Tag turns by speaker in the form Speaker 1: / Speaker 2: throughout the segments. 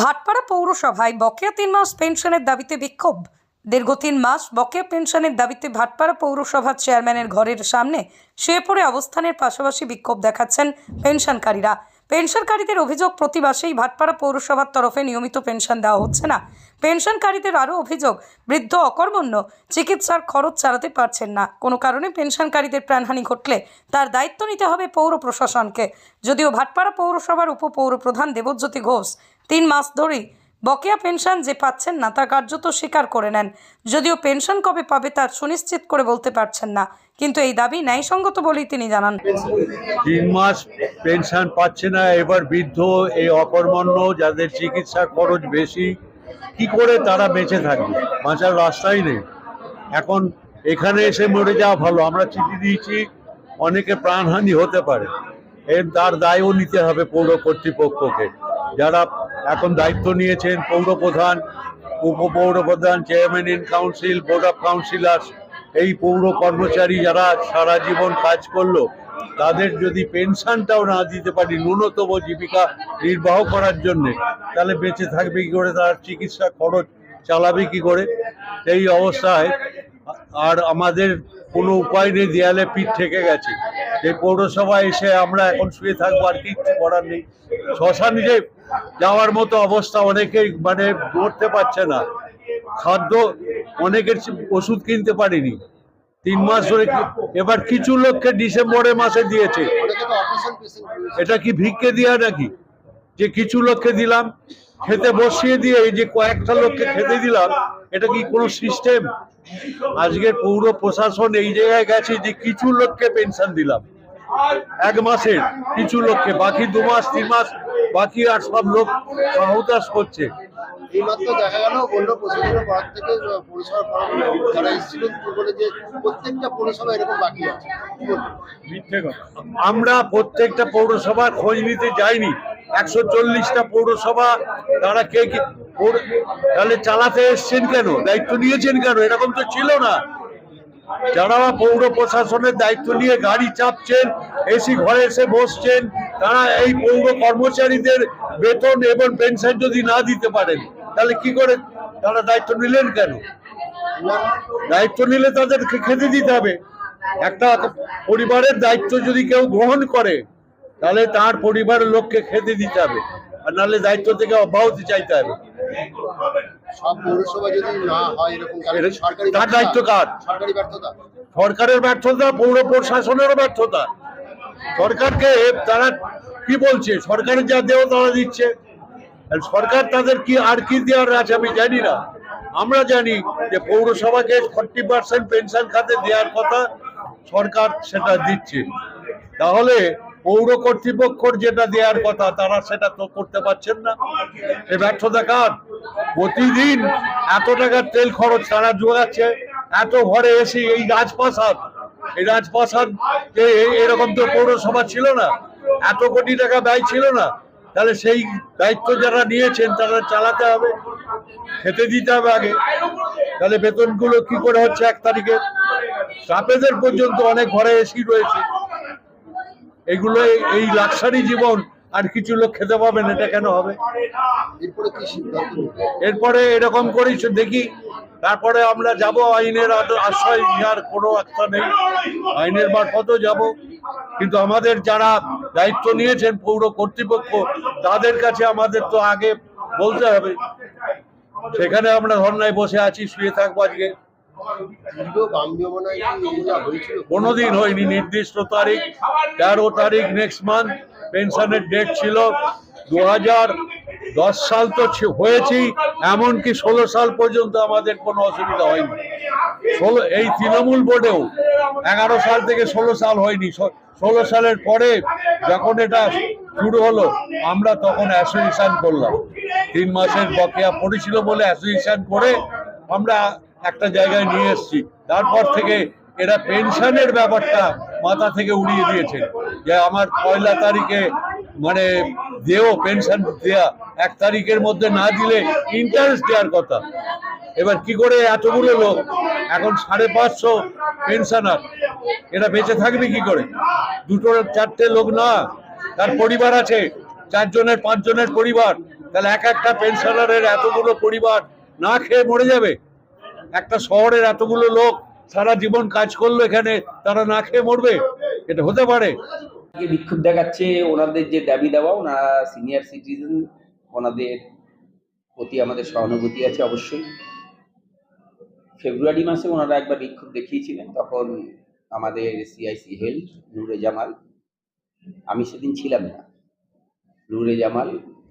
Speaker 1: ভাটপাড়া পৌরসভায় বকেয়া তিন মাস পেনশনের দাবিতে বিক্ষোভ। দীর্ঘ তিন মাস বকেয়া পেনশনের দাবিতে ভাটপাড়া পৌরসভার চেয়ারম্যানের ঘরের সামনে শুয়ে পড়ে অবস্থানের পাশাপাশি বিক্ষোভ দেখাচ্ছেন পেনশনকারীরা। পেনশনকারীদের অভিযোগ, প্রতি মাসেই ভাটপাড়া পৌরসভার তরফে নিয়মিত পেনশন দেওয়া হচ্ছে না। পেনশনকারীদের আরও অভিযোগ, বৃদ্ধ অকর্মণ্য চিকিৎসার খরচ চালাতে পারছেন না। কোনো কারণে পেনশনকারীদের প্রাণহানি ঘটলে তার দায়িত্ব নিতে হবে পৌর প্রশাসনকে। যদিও ভাটপাড়া পৌরসভার উপপৌর প্রধান দেবজ্যোতি ঘোষ তিন মাস ধরেই বকেয়া পেনশন যে পাচ্ছেন না, তা কার্যত স্বীকার করে নেন। যদিও পেনশন কবে পাবে তার সুনিশ্চিত করে বলতে পারছেন না, কিন্তু এই দাবি ন্যায়সঙ্গত বলেই তিনি জানান।
Speaker 2: তিন মাস পেনশন পাচ্ছে না, এবার বৃদ্ধ, এই অকর্মণ্য, যাদের চিকিৎসা খরচ বেশি, কি করে তারা বেঁচে থাকবে? বাঁচার রাস্তাই নেই। এখন এখানে এসে মরে যাওয়া ভালো, আমরা চিঠি দিয়েছি, অনেকে প্রাণহানি হতে পারে। এর, তার দায়ও নিতে হবে পৌর কর্তৃপক্ষকে। যারা এখন দায়িত্ব নিয়েছেন পৌর প্রধান উপপৌর প্রধান chairman in council board of councillors এই পৌর কর্মচারী যারা সারা জীবন কাজ করল, তাদের যদি পেনশনটাও না দিতে পারি ন্যূনতম জীবিকা নির্বাহ করার জন্যে, তাহলে বেঁচে থাকবে কি করে? তার চিকিৎসা খরচ চালাবে কি করে? এই অবস্থায় আর আমাদের কোনো উপায় নেই, দেয়ালে পিঠ থেকে গেছে। এই পৌরসভায় এসে আমরা এখন শুয়ে থাকব, আর কিচ্ছু করার নেই। শ্মশানে যে যাওয়ার মতো অবস্থা অনেকেই মানে নড়তে পারছে না। খাদ্য অনেকের ওষুধ কিনতে পারিনি। তিন মাস ধরে এবার কিছু লোককে ডিসেম্বরের মাসে দিয়েছে। এটা কি ভিক্ষে দেওয়া নাকি? যে কিছু লোককে দিলাম, খেতে বসিয়ে দিয়ে এই যে কয়েকটা লোককে খেতে দিলাম এটা কি কোনো সিস্টেম আজকে পৌর প্রশাসন এই জায়গায় গেছে যে কিছু লোককে পেনশন দিলাম। এক মাসের কিছু লোককে বাকি দু মাস তিন মাস বাকি আর সব লোক সহতাস করছে।
Speaker 3: এইমাত্র দেখা গেল বলল প্রশাসনের পর থেকে পরিষেবা যারা এসেছিলেন বলে যে প্রত্যেকটা এরকম বাকি আছে।
Speaker 2: আমরা প্রত্যেকটা পৌরসভার খোঁজ নিতে যাইনি। একশো চল্লিশটা পৌরসভা তারা কে তাহলে চালাতে এসছেন কেন? দায়িত্ব নিয়েছেন কেন? এরকম তো ছিল না। যারা পৌর প্রশাসনের দায়িত্ব নিয়ে গাড়ি চাপছেন, এসি ঘরে এসে বসছেন, তারা এই পৌর কর্মচারীদের বেতন এবং পেনশন যদি না দিতে পারেন, তাহলে কি করে তারা দায়িত্ব নিলেন কেন? দায়িত্ব নিলে তাদেরকে খেতে দিতে হবে। একটা পরিবারের দায়িত্ব যদি কেউ গ্রহণ করে, তাহলে তার পরিবারের লোককে খেতে দিতে হবে। আর নাহলে দায়িত্ব থেকে অব্যাহতি চাইতে হবে।
Speaker 3: সব পৌরসভা যদি না হয় এরকম তাহলে সরকারি
Speaker 2: তার দায়িত্ব কার?
Speaker 3: সরকারি ব্যর্থতা।
Speaker 2: সরকারের ব্যর্থতা পৌর প্রশাসনেরও ব্যর্থতা। সরকারকে তারা কি বলছে? সরকারের যা দেও তারা দিচ্ছে। সরকার তাদের কি আর কি দেওয়ার আছে আমি জানি না। আমরা জানি যে পৌরসভাকে ফর্টি পার্সেন্ট পেনশন খাতে দেওয়ার কথা সরকার সেটা দিচ্ছে। তাহলে পৌর কর্তৃপক্ষর যেটা দেওয়ার কথা তারা সেটা তো করতে পারছেন না। সে ব্যর্থতা কার? প্রতিদিন এত টাকার তেল খরচ তারা জোগাচ্ছে, এত ঘরে এসে এই রাজপ্রাসাদ এই রাজপ্রাসাদ এরকম তো পৌরসভা ছিল না, এত কোটি টাকা ব্যয় ছিল না, তাহলে সেই দায়িত্ব যারা নিয়েছেন তারা চালাতে হবে, খেতে দিতে হবে আগে, তাহলে বেতনগুলো কি করে হচ্ছে এক তারিখে? স্টাফেদের পর্যন্ত অনেক ঘরে এসি রয়েছে এগুলো এই লাক্সারি জীবন আর কিছু লোক খেতে পাবেন এটা কেন হবে?
Speaker 3: এরপরে
Speaker 2: এরকম করেই দেখি, তারপরে আমরা যাব, আইনের আশ্রয় নেওয়ার কোনো একটা নেই। আইনের মারফতও যাব। কিন্তু আমাদের যারা দায়িত্ব নিয়েছেন পৌর কর্তৃপক্ষ, তাদের কাছে আমাদের তো আগে বলতে হবে। সেখানে আমরা ধর্নায় বসে আছি, শুয়ে থাকব আজকে। কোনোদিন হয়নি, নির্দিষ্ট তারিখ, তেরো তারিখ নেক্সট মান্থ পেনশনের ডেট ছিল দু দশ সাল তো হয়েছি, এমনকি ষোলো সাল পর্যন্ত আমাদের কোনো অসুবিধা হয়নি। ষোলো এই তৃণমূল বোর্ডেও এগারো সাল থেকে ষোলো সাল হয়নি। ষোলো সালের পরে যখন এটা শুরু হলো, আমরা তখন অ্যাসোসিয়েশন করলাম। তিন মাসের বকেয়া পড়েছিল বলে অ্যাসোসিয়েশন করে আমরা একটা জায়গায় নিয়ে এসেছি। তারপর থেকে এরা পেনশনের ব্যাপারটা মাথা থেকে উড়িয়ে দিয়েছে যে আমার পয়লা তারিখে মানে দেও, পেনশন দেয়া, এক তারিখের মধ্যে না দিলে ইন্টারেস্ট দেওয়ার কথা। এবার কি করে এতগুলো লোক, এখন সাড়ে পাঁচশো পেনশনার এরা বেঁচে থাকবে কি করে? দুটো চারটে লোক না, তার পরিবার আছে, চারজনের, পাঁচজনের পরিবার। তাহলে এক একটা পেনশনারের এতগুলো পরিবার না খেয়ে মরে যাবে? একটা শহরের এতগুলো লোক সারা জীবন কাজ করল এখানে, তারা না খেয়ে মরবে? এটা হতে পারে।
Speaker 4: বিক্ষোভ দেখাচ্ছে, ওনাদের যে দাবি দেওয়া ওনারা সিনিয়র সিটিজেন ওনাদের প্রতি আমাদের সহানুভূতি আছে অবশ্যই। ফেব্রুয়ারি মাসে ওনারা একবার বিক্ষোভ দেখিয়েছিলেন, তখন আমাদের সিআইসি হেলথ নুরে জামাল, আমি সেদিন ছিলাম না। নূরে জামাল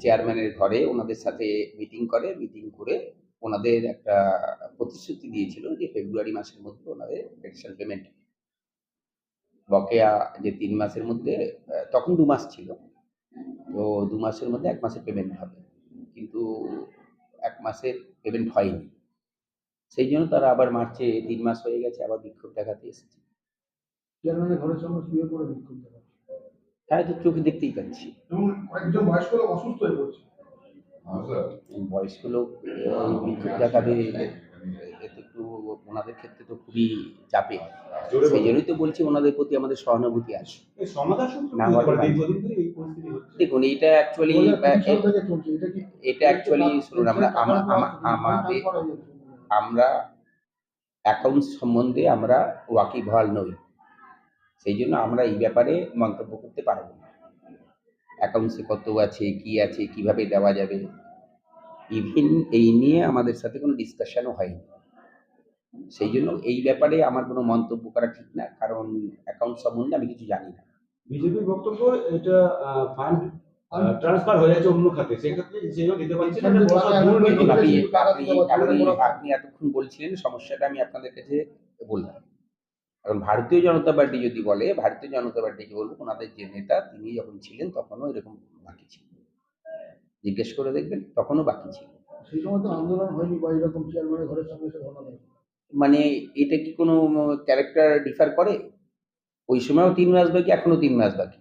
Speaker 4: চেয়ারম্যানের ঘরে ওনাদের সাথে মিটিং করে মিটিং করে ওনাদের একটা প্রতিশ্রুতি দিয়েছিল যে ফেব্রুয়ারি মাসের মধ্যে ওনাদের পেনশন পেমেন্ট বকেয়া যে তিন মাসের মধ্যে তখন দু মাস ছিল। তো দু মাসের মধ্যে এক মাসের পেমেন্ট হবে। কিন্তু এক মাসের পেমেন্ট হয়নি। সেই জন্য তারা আবার মার্চে তিন মাস হয়ে গেছে আবার বিক্ষোভ দেখাতে এসেছে।
Speaker 5: ঘরের সামনে শুয়ে পড়ে বিক্ষোভ দেখাচ্ছে।
Speaker 4: হ্যাঁ তো চোখে দেখতেই পাচ্ছি।
Speaker 5: কয়েকজন বয়স্ক অসুস্থ হয়ে পড়ছে।
Speaker 4: বয়স্ক লোক আহ, বিক্ষোভ দেখাবে এতে একটু ওনাদের ক্ষেত্রে তো খুবই চাপে। সেই জন্যই তো বলছি ওনাদের প্রতি আমাদের সহানুভূতি
Speaker 6: হচ্ছে।
Speaker 4: দেখুন এটা অ্যাকচুয়ালি
Speaker 5: এটা
Speaker 4: অ্যাকচুয়ালি শুনুন আমরা আমা- আমা- আমাদের আমরা অ্যাকাউন্ট সম্বন্ধে আমরা ওয়াকিবহাল নই। সেই জন্য আমরা এই ব্যাপারে মন্তব্য করতে পারব না। অ্যাকাউন্টসে কত আছে কি আছে কীভাবে দেওয়া যাবে? ইভিন এই নিয়ে আমাদের সাথে কোনো ডিসকাশনও হয়নি। সেই জন্য এই ব্যাপারে আমার কোনো মন্তব্য করা ঠিক না কারণ অ্যাকাউন্ট সম্বন্ধে আমি কিছু জানি না।
Speaker 6: বিজেপির বক্তব্য এটা ফান্ড ট্রান্সফার হয়ে যাচ্ছে অন্য খাতে। সেক্ষেত্রে দিতে পারছে না
Speaker 4: আপনি আপনি এতক্ষণ বলছিলেন সমস্যাটা আমি আপনাদের কাছে বললাম। এখন ভারতীয় জনতা পার্টি যদি বলে ভারতীয় জনতা পার্টিকে বলব ওনাদের যে নেতা তিনি যখন ছিলেন তখনও এরকম বাকি ছিল। জিজ্ঞেস করে দেখবেন তখনও বাকি ছিল।
Speaker 5: সেই সময় তো আন্দোলন হয়নি বা এরকম চেয়ারম্যানের ঘরের দেয়
Speaker 4: মানে এটা কি কোনো ক্যারেক্টার ডিফার করে? ওই সময়ও তিন মাস বাকি এখনও তিন মাস বাকি।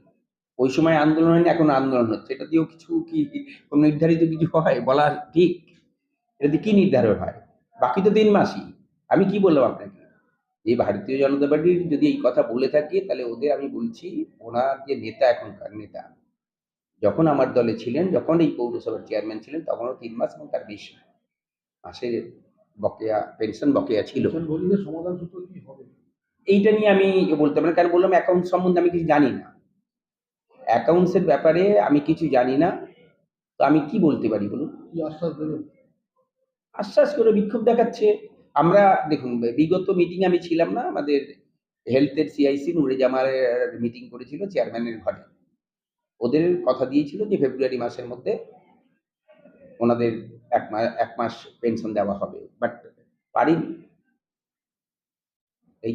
Speaker 4: ওই সময় আন্দোলন হয়নি এখন আন্দোলন হচ্ছে। এটা দিয়েও কিছু কি কোনো নির্ধারিত কিছু হয়? বলা ঠিক। এটা দিয়ে কি নির্ধারণ হয়? বাকি তো তিন মাসই। আমি কি বললাম আপনাকে? এই ভারতীয় জনতা পার্টির যদি এই কথা বলে থাকে তাহলে ওদের আমি বলছি ওনার যে নেতা এখনকার নেতা যখন আমার দলে ছিলেন যখন এই পৌরসভার চেয়ারম্যান ছিলেন তখনও তিন মাস এবং তার বেশি মাসের বকেয়া পেনশন বকেয়া ছিল।
Speaker 5: পেনশন সমাধান সূত্র হবে?
Speaker 4: এইটা নিয়ে আমি বলতে পারি কারণ বললাম অ্যাকাউন্ট সম্বন্ধে আমি কিছু জানি না। অ্যাকাউন্টসের ব্যাপারে আমি কিছু জানি না। তো আমি কি বলতে পারি বলুন?
Speaker 5: আশ্বাস
Speaker 4: করে বিক্ষোভ দেখাচ্ছে। আমরা দেখুন বিগত মিটিং আমি ছিলাম না আমাদের হেলথের সিআইসি নুরে জামালের মিটিং করেছিল চেয়ারম্যানের ঘরে। ওদের কথা দিয়েছিল যে ফেব্রুয়ারি মাসের মধ্যে ওনাদের এক মাস এক মাস পেনশন দেওয়া হবে বাট পারিনি। এই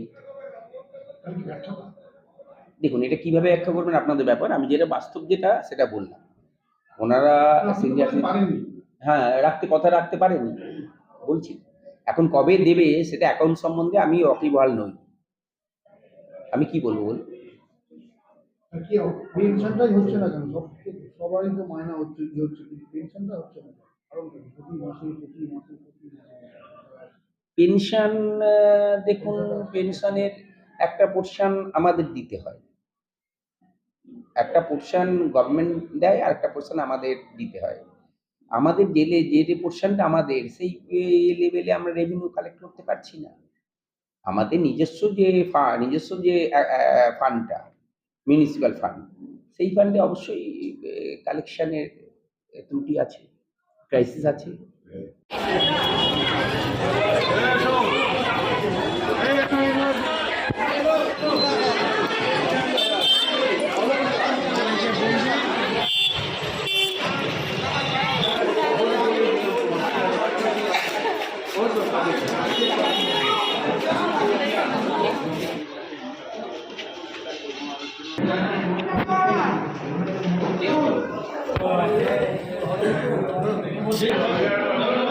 Speaker 4: দেখুন এটা কীভাবে ব্যাখ্যা করবেন আপনাদের ব্যাপার? আমি যেটা বাস্তব যেটা সেটা বললাম। ওনারা হ্যাঁ রাখতে কথা রাখতে পারেনি বলছি। এখন কবে দেবে সেটা অ্যাকাউন্ট সম্বন্ধে আমি অকিবহাল নই। আমি কি বলব বল
Speaker 5: আর কি পেনশনটাই হচ্ছে না কেন? সব তো মায়না হচ্ছে কি হচ্ছে পেনশনটা হচ্ছে না
Speaker 4: পেনশন দেখুন পেনশনের একটা পোর্শন আমাদের দিতে হয়। একটা পোর্শন গভর্নমেন্ট দেয় আর একটা পোর্শন আমাদের দিতে হয়। আমাদের জেলে যে পোর্শনটা আমাদের, সেই লেভেলে আমরা রেভিনিউ কালেক্ট করতে পারছি না। আমাদের নিজস্ব যে নিজস্ব যে ফান্ডটা মিউনিসিপ্যাল ফান্ড সেই ফান্ডে অবশ্যই কালেকশনের ত্রুটি আছে ক্রাইসিস আছে।
Speaker 7: মনে রাখছি